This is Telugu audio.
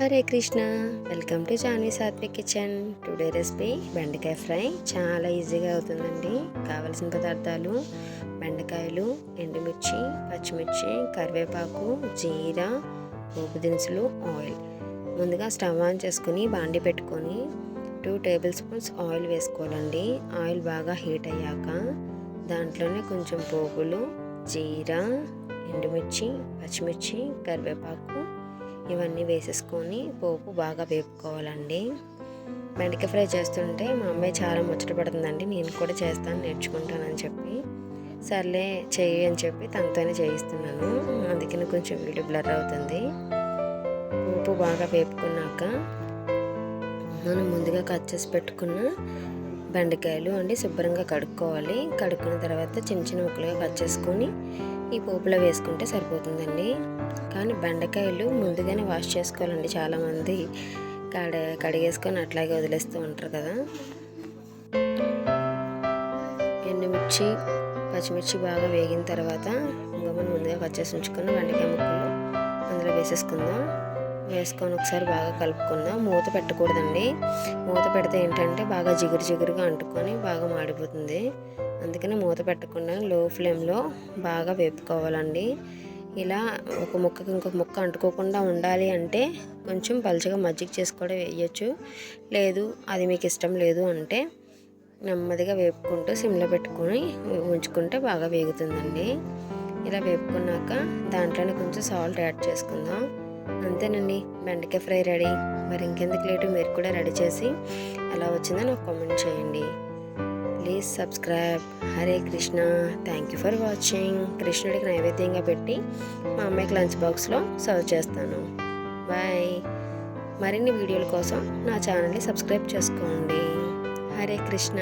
Hare Krishna. Welcome to Jani Satvik kitchen today recipe బెండకాయ ఫ్రై. చాలా ఈజీగా అవుతుందండి. కావలసిన పదార్థాలు బెండకాయలు ఎండుమిర్చి పచ్చిమిర్చి కరివేపాకు జీరా పోపు దినుసులు ఆయిల్ ముందుగా స్టవ్ ఆన్ చేసుకుని బాండి పెట్టుకొని టూ టేబుల్ స్పూన్స్ ఆయిల్ వేసుకోవాలండి. ఆయిల్ బాగా హీట్ అయ్యాక దాంట్లోనే కొంచెం పోపులు జీరా ఎండుమిర్చి పచ్చిమిర్చి కరివేపాకు ఇవన్నీ వేసేసుకొని పోపు బాగా వేపుకోవాలండి. బెండకాయ ఫ్రై చేస్తుంటే మా అమ్మాయి చాలా ముచ్చట పడుతుందండి. నేను కూడా చేస్తాను నేర్చుకుంటానని చెప్పి. సర్లే చెయ్యి అని చెప్పి తనతోనే చేయిస్తున్నాను. అందుకని కొంచెం వీడియో బ్లర్ అవుతుంది. పోపు బాగా వేపుకున్నాక మనం ముందుగా కట్ చేసి పెట్టుకున్న బెండకాయలు అండి శుభ్రంగా కడుక్కోవాలి. కడుక్కున్న తర్వాత చిన్న చిన్న ముక్కలుగా కట్ చేసుకొని ఈ పోపులో వేసుకుంటే సరిపోతుందండి. కానీ బెండకాయలు ముందుగానే వాష్ చేసుకోవాలండి చాలామంది. కడ కడిగేసుకొని అట్లాగే వదిలేస్తూ ఉంటారు కదా. ఎండుమిర్చి పచ్చిమిర్చి బాగా వేగిన తర్వాత ఇంకా మనం ముందుగా కట్ చేసి ఉంచుకున్న బెండకాయ ముక్కలు అందులో వేసేసుకుందాం. వేసుకొని ఒకసారి బాగా కలుపుకుందాం. మూత పెట్టకూడదండి. మూత పెడితే ఏంటంటే బాగా జిగురు జిగురుగా అంటుకొని బాగా మాడిపోతుంది. అందుకని మూత పెట్టకుండా లో ఫ్లేమ్లో బాగా వేపుకోవాలండి. ఇలా ఒక ముక్కకి ఇంకొక ముక్క అంటుకోకుండా ఉండాలి అంటే కొంచెం పలుచగా మజ్జిగ చేసి కూడా వేయచ్చు. లేదు అది మీకు ఇష్టం లేదు అంటే నెమ్మదిగా వేపుకుంటూ సిమ్లో పెట్టుకొని ఉంచుకుంటే బాగా వేగుతుందండి. ఇలా వేపుకున్నాక దాంట్లోనే కొంచెం సాల్ట్ యాడ్ చేసుకుందాం. అంతేనండి. బెండకాయ ఫ్రై రెడీ. మరి ఇంకెందుకు లేటు మీరు కూడా రెడీ చేసి ఎలా వచ్చిందో నాకు కామెంట్ చేయండి. Please subscribe. Hare Krishna. Thank you for watching. కృష్ణుడికి నైవేద్యంగా పెట్టి మా అమ్మాయికి లంచ్ బాక్స్లో సర్వ్ చేస్తాను. బాయ్. మరిన్ని వీడియోల కోసం నా ఛానల్ని సబ్స్క్రైబ్ చేసుకోండి. హరే కృష్ణ.